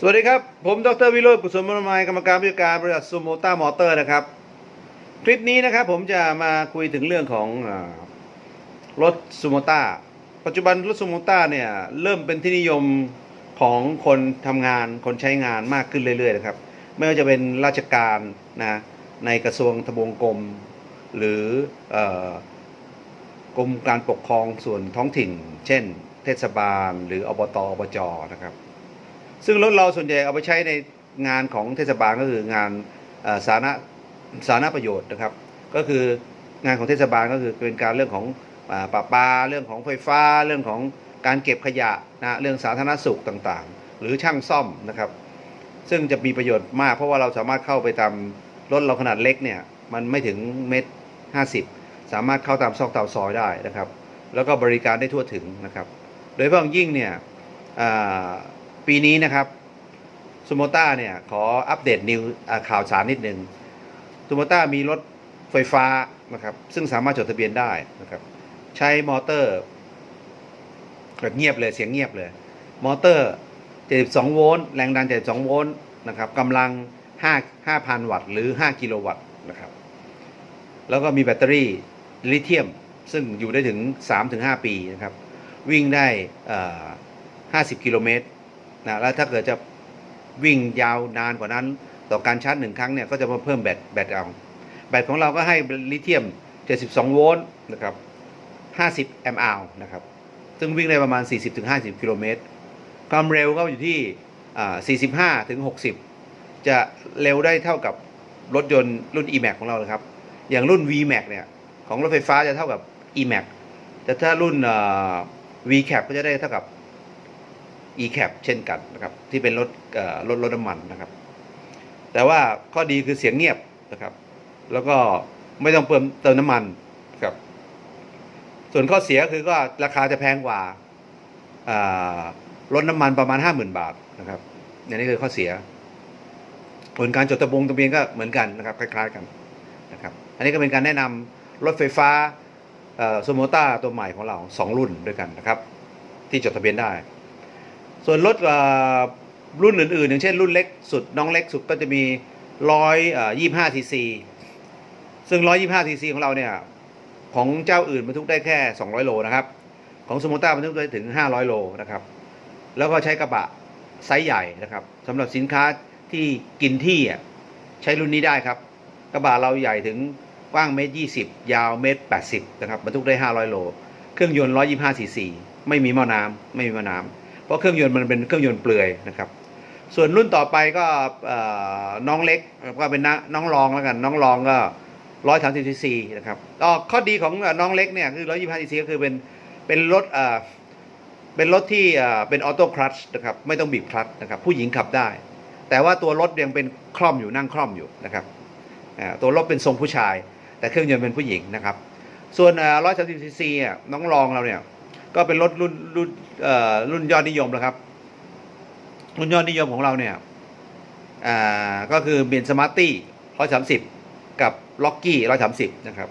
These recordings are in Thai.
สวัสดีครับ ผมดรวิโรจน์กุศลมรมัยกรรมการผู้จัดการบริษัทซูโมต้ามอเตอร์นะครับ คลิปนี้นะครับผมจะมาคุยถึงเรื่องของรถซูโมต้าปัจจุบันรถซูโมต้าเนี่ยเริ่มเป็นที่นิยมของคนทำงานคนใช้งานมากขึ้นเรื่อยๆนะครับ ไม่ว่าจะเป็นราชการนะในกระทรวงทบวงกรม หรืออกรมการปกครองส่วนท้องถิ่น เช่น เทศบาล หรืออบตอบจนะครับ ซึ่งรถเราส่วนใหญ่เอาไปใช้ในงานของเทศบาลก็คืองานสาธารณสาธารณประโยชน์นะครับ ก็คืองานของเทศบาลก็คือเป็นการเรื่องของอ่าประปาเรื่องของไฟฟ้า เรื่องของการเก็บขยะนะเรื่องสาธารณสุขต่างๆ หรือช่างซ่อมนะครับ ซึ่งจะมีประโยชน์มาก เพราะว่าเราสามารถเข้าไปตามรถเราขนาดเล็กเนี่ยมันไม่ถึงเมตรห้าสิบสามารถเข้าตามซอกตามซอยได้นะครับ แล้วก็บริการได้ทั่วถึงนะครับ โดยเฉพาะอย่างยิ่งเนี่ย ปีนี้นะครับซูโมต้าเนี่ย ขออัปเดตนิวข่าวสารนิดนึงซูโมต้ามีรถไฟฟ้านะครับ ซึ่งสามารถจดทะเบียนได้นะครับ ใช้มอเตอร์แบบเงียบเลยเสียงเงียบเลย มอเตอร์ 72 โวลต์แรงดัน 72 โวลต์นะครับกำลัง 5 5,000 วัตต์หรือ 5 กิโลวัตต์นะครับ แล้วก็มีแบตเตอรี่ลิเธียมซึ่งอยู่ได้ถึง 3-5 ปีนะครับ วิ่งได้ 50 กิโลเมตร นะแล้วถ้าเกิดจะวิ่งยาวนานกว่านั้น ต่อการชาร์จหนึ่งครั้งเนี่ยก็จะมาเพิ่มแบตแบตเอาแบตของเราก็ให้ลิเธียม 72 โวลต์นะครับ 50 แอมป์อาวนะครับ ซึ่งวิ่งได้ประมาณ 40-50 กิโลเมตร ความเร็วก็อยู่ที่อ่า45ถึง60 จะเร็วได้เท่ากับรถยนต์รุ่น e-max ของเราเลยครับ อย่างรุ่น v-max เนี่ย ของรถไฟฟ้าจะเท่ากับ e-max แต่ถ้ารุ่น v-cap ก็จะได้เท่ากับ e-cap เช่นกันนะครับที่เป็นรถรถรถน้ำมันนะครับ แต่ว่าข้อดีคือเสียงเงียบนะครับ แล้วก็ไม่ต้องเติมเติมน้ำมันครับ ส่วนข้อเสียคือก็ราคาจะแพงกว่ารถน้ำมันประมาณห้าหมื่นบาทนะครับอันนี้คือข้อเสีย ผลการจดทะบงทะเบียนก็เหมือนกันนะครับ คล้ายๆกันนะครับ อันนี้ก็เป็นการแนะนำรถไฟฟ้าโซโมต้าตัวใหม่ของเราสองรุ่นด้วยกันนะครับ ที่จดทะเบียนได้ ส่วนรถรุ่นอื่นๆ อย่างเช่นรุ่นเล็กสุดน้องเล็กสุดก็จะมีร้อยยี่ห้าซีซีซึ่งร้อยยี่ห้าซีซีของเราเนี่ยของเจ้าอื่นบรรทุกได้แค่200โลนะครับ ของสมมต้าบรรทุกได้ถึง500โลนะครับ แล้วก็ใช้กระบะไซส์ใหญ่นะครับสำหรับสินค้าที่กินที่ใช้รุ่นนี้ได้ครับ กระบะเราใหญ่ถึงกว้างเมตรยี่สิบยาวเมตรแปดสิบนะครับบรรทุกได้500โล เครื่องยนต์125ซีซีไม่มีหม้อน้ำไม่มีหม้อน้ำ เพราะเครื่องยนต์มันเป็นเครื่องยนต์เปลือยนะครับ ส่วนรุ่นต่อไปก็น้องเล็กก็เป็นน้องรองแล้วกัน น้องรองก็ร้อยสามสิบซีซีนะครับอ๋อข้อดีของน้องเล็กเนี่ยคือร้อยยี่สิบห้าซีซีก็คือเป็นเป็นรถเอ่อเป็นรถที่เป็นออโต้คลัตช์นะครับไม่ต้องบีบคลัตช์นะครับผู้หญิงขับได้ แต่ว่าตัวรถยังเป็นคล่อมอยู่นั่งคล่อมอยู่นะครับตัวรถเป็นทรงผู้ชาย แต่เครื่องยนต์เป็นผู้หญิงนะครับ ส่วนร้อยสามสิบซีซีน้องรองเราเนี่ย ก็เป็นรถรุ่นรุ่นเอ่อรุ่นยอดนิยมแล้วครับ รุ่นยอดนิยมของเราเนี่ยอ่าก็คือเป็นสมาร์ตี้ร้อยสามสิบกับล็อกกี้ร้อยสามสิบนะครับ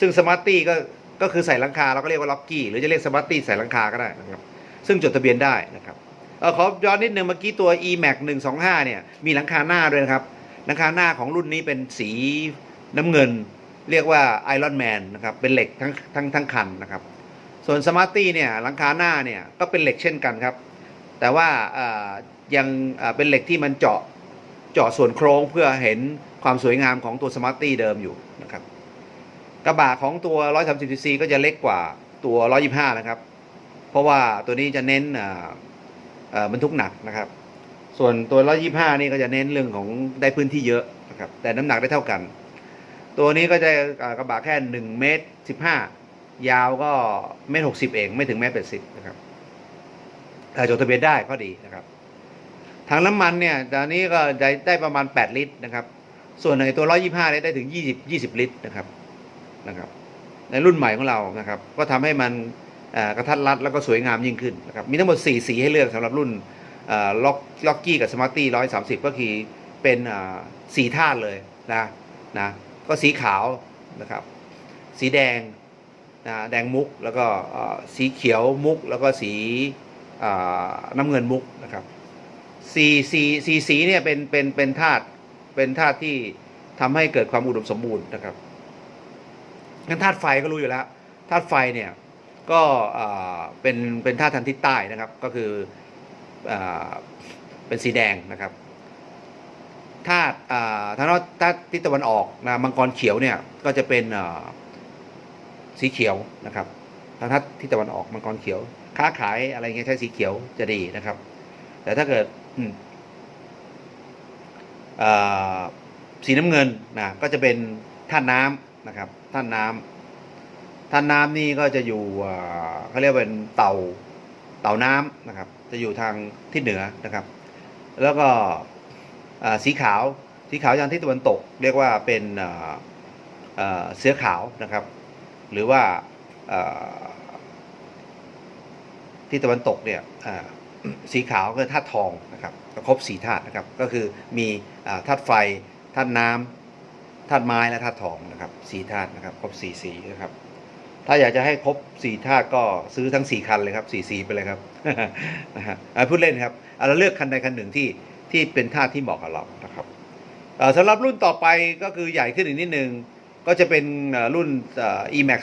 ซึ่งสมาร์ตี้ก็ก็คือใส่หลังคาเราก็เรียกว่าล็อกกี้หรือจะเรียกสมาร์ตี้ใส่หลังคาก็ได้นะครับ ซึ่งจดทะเบียนได้นะครับเออขอย้อนนิดนึงเมื่อกี้ตัว e-max 125 เนี่ยมีหลังคาหน้าด้วยนะครับ หลังคาหน้าของรุ่นนี้เป็นสีน้ำเงิน เรียกว่า Iron Man นะครับเป็นเหล็กทั้งทั้งทั้งคันนะครับ ส่วนสมาร์ตี้เนี่ยหลังคาหน้าเนี่ยก็เป็นเหล็กเช่นกันครับ แต่ว่ายังเป็นเหล็กที่มันเจาะเจาะส่วนโครงเพื่อเห็นความสวยงามของตัวสมาร์ตี้เดิมอยู่นะครับกระบะของตัว 130 cc ก็จะเล็กกว่าตัว 125 นะครับ เพราะว่าตัวนี้จะเน้นบรรทุกหนักนะครับ ส่วนตัว 125 นี่ก็จะเน้นเรื่องของได้พื้นที่เยอะนะครับ แต่น้ำหนักได้เท่ากัน ตัวนี้ก็จะกระบะแค่ 1 เมตร 15 ยาวก็เมตร60เองไม่ถึงเมตร80นะครับแต่จดทะเบียนได้ก็ดีนะครับถังน้ำมันเนี่ยตอนนี้ก็ได้ได้ประมาณ 8 ลิตรนะครับ ส่วนในตัว 125เนี่ยได้ถึง 20 20 ลิตรนะครับนะครับ ในรุ่นใหม่ของเรานะครับ ก็ทำให้มันกระทัดรัดแล้วก็สวยงามยิ่งขึ้นนะครับมีทั้งหมด 4 สีให้เลือกสำหรับรุ่นล็อกล็อกกี้กับสมาร์ตี้130 ก็คือเป็นสีธาตุเลยนะนะก็สีขาวนะครับ สีแดง นะแดงมุกแล้วก็สีเขียวมุกแล้วก็สีน้ำเงินมุกนะครับสีสีสีสีเนี่ยเป็นเป็นเป็นธาตุเป็นธาตุที่ทำให้เกิดความอุดมสมบูรณ์นะครับงั้นธาตุไฟก็รู้อยู่แล้วธาตุไฟเนี่ยก็เป็นเป็นธาตุทางทิศใต้นะครับ ก็คืออเป็นสีแดงนะครับธาตุทางธาตุทิศตะวันออกนะมังกรเขียวเนี่ยก็จะเป็น สีเขียวนะครับทางธาตุทิศตะวันออกมังกรเขียว ค้าขายอะไรเงี้ยใช้สีเขียวจะดีนะครับ แต่ถ้าเกิดสีน้ำเงินนะก็จะเป็นท่าตุน้ำนะครับ ท่าตุน้ำท่าตุน้ำนี่ก็จะอยู่เขาเรียกว่าเป็นเต่าเต่าน้ำนะครับ จะอยู่ทางทิศเหนือนะครับ แล้วก็สีขาวสีขาวทางทิศตะวันตก เรียกว่าเป็นเสือขาวนะครับ หรือว่าที่ตะวันตกเนี่ยสีขาวคือธาตุทองนะครับครบสี่ธาตุนะครับก็คือมีธาตุไฟธาตุน้ำธาตุไม้และธาตุทองนะครับสี่ธาตุนะครับครบสี่สีนะครับถ้าอยากจะให้ครบสี่ธาตุก็ซื้อทั้งสี่คันเลยครับสี่สีไปเลยครับนะฮะพูดเล่นครับเราเลือกคันใดคันหนึ่งที่ที่เป็นธาตุที่เหมาะกับเรานะครับสำหรับรุ่นต่อไปก็คือใหญ่ขึ้นอีกนิดนึง ก็จะเป็นรุ่น Emax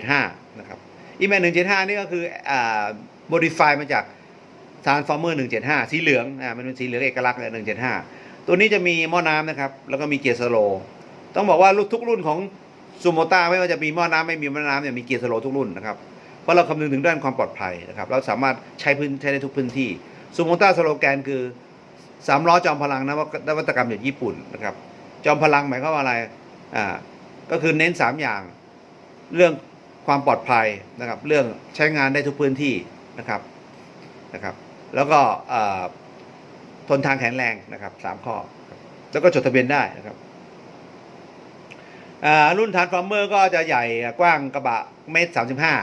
175 นะครับ Emax 175 นี่ก็คืออ่า modify มาจาก Transformer 175 สีเหลืองอ่ามันเป็นสีเหลืองเอกลักษณ์เลย175 ตัวนี้จะมีหม้อน้ำนะครับ แล้วก็มีเกียร์สโลว์ต้องบอกว่ารุ่นทุกรุ่นของซูโมต้าไม่ว่าจะมีหม้อน้ำไม่มีหม้อน้ำเนี่ยมีเกียร์สโลว์ทุกรุ่นนะครับเพราะเราคำนึงถึงด้านความปลอดภัยนะครับเราสามารถใช้พื้นใช้ได้ทุกพื้นที่ซูโมต้าสโลแกนคือสามล้อจอมพลังนวัตนวัตกรรมจากญี่ปุ่นนะครับจอมพลังหมายความว่าอะไรอ่า ก็คือเน้น 3 อย่าง เรื่องความปลอดภัยนะครับ เรื่องใช้งานได้ทุกพื้นที่นะครับนะครับ แล้วก็อ่าทนทางแข็งแรงนะครับสามข้อครับแล้วก็จดทะเบียนได้นะครับอ่ารุ่นทานฟอร์เมอร์ก็จะใหญ่กว้างกระบะเมตรสามสิบห้า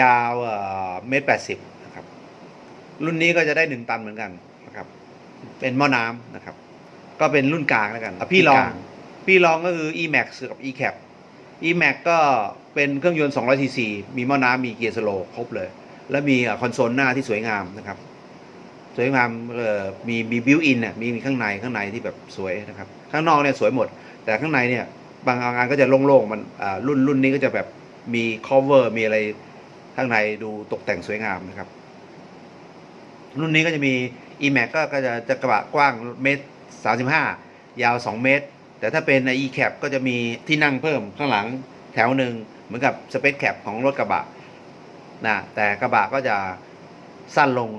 ยาวเอ่อเมตรแปดสิบนะครับ รุ่นนี้ก็จะได้หนึ่งตันเหมือนกันนะครับ เป็นหม้อน้ำนะครับ ก็เป็นรุ่นกลางแล้วกันอะพี่ลอง พี่ลองก็คือ e-max กับ e-cap e-max ก็เป็นเครื่องยนต์200 cc มีหม้อน้ำมีเกียร์สโลว์ครบเลย แล้วมีคอนโซลหน้าที่สวยงามนะครับ สวยงามมีมีบิวอินน่ะมีมีข้างในข้างในที่แบบสวยนะครับ ข้างนอกเนี่ยสวยหมด แต่ข้างในเนี่ยบางงานก็จะโล่งๆมันรุ่นรุ่นนี้ก็จะแบบมี cover มีอะไรข้างในดูตกแต่งสวยงามนะครับ รุ่นนี้ก็จะมี e-max ก็ก็จะจะกระบะกว้างเมตรสามสิบห้ายาว2เมตร แต่ถ้าเป็นใน e-cap ก็จะมีที่นั่งเพิ่มข้างหลังแถวหนึ่งเหมือนกับ space cap ของรถกระบะนะแต่กระบะก็จะสั้นลง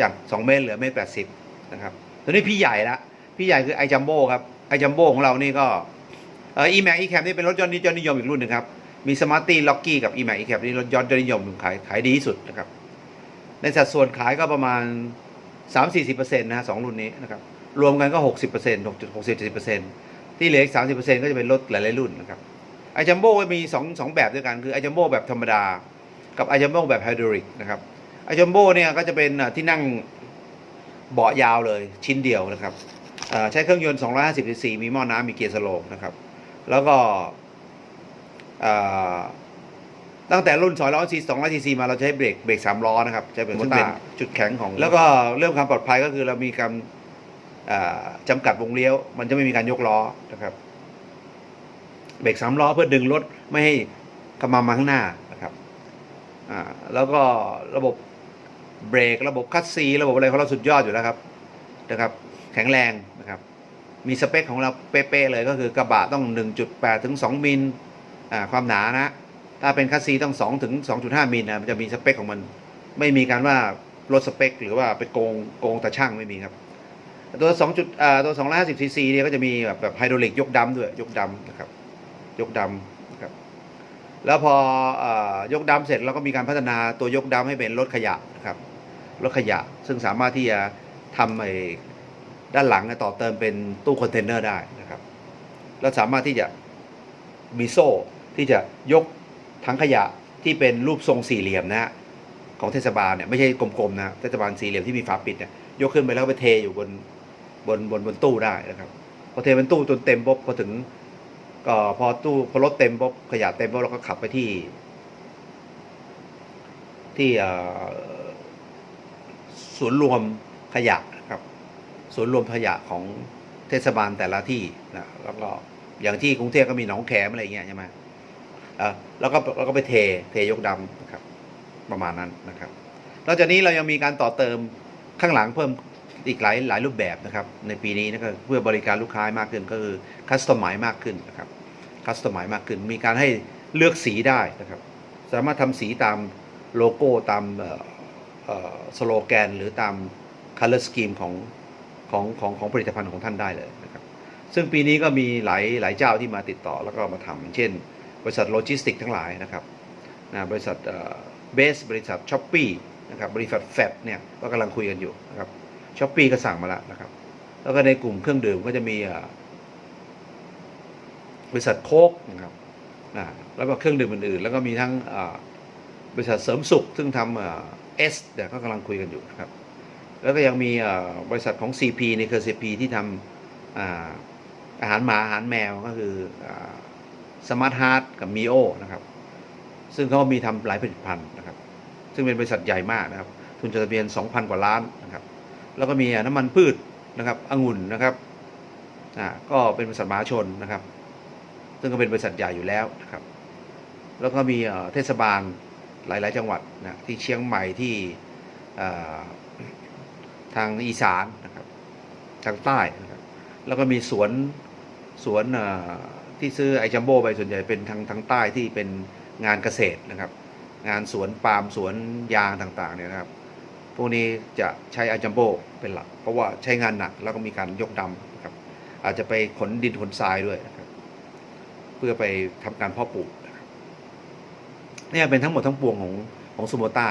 จาก 2 เมตรเหลือเมตรแปดสิบนะครับตัวนี้พี่ใหญ่ละพี่ใหญ่คือไอจัมโบ้ครับไอจัมโบ้ของเรานี่ก็เอ่อ e-max e-cap นี่เป็นรถยนต์ยอดนิยมอีกรุ่นหนึ่งครับมี Smarty Locky กับ e-max e-cap นี่รถยนต์ยอดนิยมขายขายดีที่สุดนะครับในสัดส่วนขายก็ประมาณ 3-40%นะฮะสองรุ่นนี้นะครับรวมกันก็ 60% 60-70% ที่เหลืออีก30%ก็จะเป็นรถหลายๆรุ่นนะครับไอจัมโบ้มี2 2แบบด้วยกันคือไอจัมโบ้แบบธรรมดา กับไอจัมโบ้แบบไฮดรอลิกนะครับไอจัมโบ้เนี่ยก็จะเป็นอะที่นั่งเบาะยาวเลยชิ้นเดียวนะครับอ่าใช้เครื่องยนต์ 250 cc มีหม้อน้ำมีเกียร์สโลว์นะครับ แล้วก็อ่าตั้งแต่รุ่น 200 cc 200 cc มาเราใช้เบรกเบรก3ล้อนะครับ ใช้เป็นซึ่งเป็นจุดแข็งของ แล้วก็เรื่องความปลอดภัยก็คือเรามีการอ่า จำกัดวงเลี้ยว มันจะไม่มีการยกล้อนะครับ เบรกสามล้อเพื่อดึงรถไม่ให้ขมามาข้างหน้านะครับแล้วก็ระบบเบรกระบบคัสซีระบบอะไรของเราสุดยอดอยู่แล้วครับนะครับ แข็งแรงนะครับ มีสเปคของเราเป๊ะๆเลยก็คือกระบะต้อง 1.8 ถึง 2 มิลความหนานะถ้าเป็นคัสซีต้อง 2 ถึง 2.5 มิลนะมันจะมีสเปคของมัน ไม่มีการว่าลดสเปค หรือว่าไปโกงโกงตาช่างไม่มีครับ ตัว2จุดอ่าตัว250ซีซีเนี่ยก็จะมีแบบแบบไฮดรอลิกยกดำด้วยยกดำนะครับยกดำนะครับแล้วพออ่อยกดำเสร็จเราก็มีการพัฒนาตัวยกดำให้เป็นรถขยะนะครับรถขยะซึ่งสามารถที่จะทำไอ้ด้านหลังเนี่ยต่อเติมเป็นตู้คอนเทนเนอร์ได้นะครับแล้วสามารถที่จะมีโซ่ที่จะยกถังขยะที่เป็นรูปทรงสี่เหลี่ยมนะฮะของเทศบาลเนี่ยไม่ใช่กลมๆนะเทศบาลสี่เหลี่ยมที่มีฝาปิดเนี่ยยกขึ้นไปแล้วไปเทอยู่บน บนบนบนตู้ได้นะครับพอเทเป็นตู้จนเต็มปุ๊บพอถึงก็พอตู้พอรถเต็มปุ๊บขยะเต็มปุ๊บเราก็ขับไปที่ ที่ศูนย์รวมขยะนะครับสวนย์รวมขยะของเทศบาลแต่ละที่นะแล้วก็อย่างที่กรุงเทพก็มีหนองแขมอะไรเงี้ยใช่ไหมอ่อแล้วก็แล้วก็ไปเทเทยกดำนะครับ ประมาณนั้นนะครับนอกจากนี้เรายังมีการต่อเติมข้างหลังเพิ่ม อีกหลายหลายรูปแบบนะครับ ในปีนี้นะครับเพื่อบริการลูกค้ามากขึ้นก็คือคัสตอมไมมากขึ้นนะครับคัสตอมไมมากขึ้น มีการให้เลือกสีได้นะครับ สามารถทำสีตามโลโก้ตามสโลแกน หรือตาม color scheme ของของของของผลิตภัณฑ์ของท่านได้เลยนะครับ ซึ่งปีนี้ก็มีหลายหลายเจ้าที่มาติดต่อแล้วก็มาทำเช่น บริษัทโลจิสติกทั้งหลายนะครับนะบริษัทเบสบริษัทช้อปปี้นะครับบริษัทแฟบเนี่ยก็กำลังคุยกันอยู่นะครับ ช้อปปี้ก็สั่งมาแล้วนะครับ แล้วก็ในกลุ่มเครื่องดื่มก็จะมีบริษัทโค้กนะครับนะแล้วก็เครื่องดื่มอื่นๆ แล้วก็มีทั้งบริษัทเสริมสุข ซึ่งทำเอสเนี่ยก็กำลังคุยกันอยู่นะครับ แล้วก็ยังมีบริษัทของ CP ในเครือ CP ที่ทำอาอาหารหมาอาหารแมวก็คือสมาร์ทฮาร์ดกับมีโอนะครับ ซึ่งเขามีทำหลายผลิตภัณฑ์นะครับ ซึ่งเป็นบริษัทใหญ่มากนะครับ ทุนจดทะเบียน 2,000 กว่าล้านนะครับ แล้วก็มีน้ำมันพืชนะครับองุ่นนะครับอ่าก็เป็นบริษัทมหาชนนะครับ ซึ่งก็เป็นบริษัทใหญ่อยู่แล้วนะครับ แล้วก็มีเทศบาลหลาย ๆ จังหวัดนะที่เชียงใหม่ที่อ่อทางอีสานนะครับทางใต้นะครับแล้วก็มีสวนสวนอ่อที่ซื้อไอจัมโบ้ไปส่วนใหญ่เป็นทางทางใต้ที่เป็นงานเกษตรนะครับ งานสวนปาล์มสวนยางต่าง ๆ เนี่ยนะครับ พวกนี้จะใช้ไอจัมโบเป็นหลัก เพราะว่าใช้งานหนักแล้วก็มีการยกดำครับอาจจะไปขนดินขนทรายด้วยนะครับเพื่อไปทำการเพาะปลูกนะครับเนี่ยเป็นทั้งหมดทั้งปวงของของซูโมต้า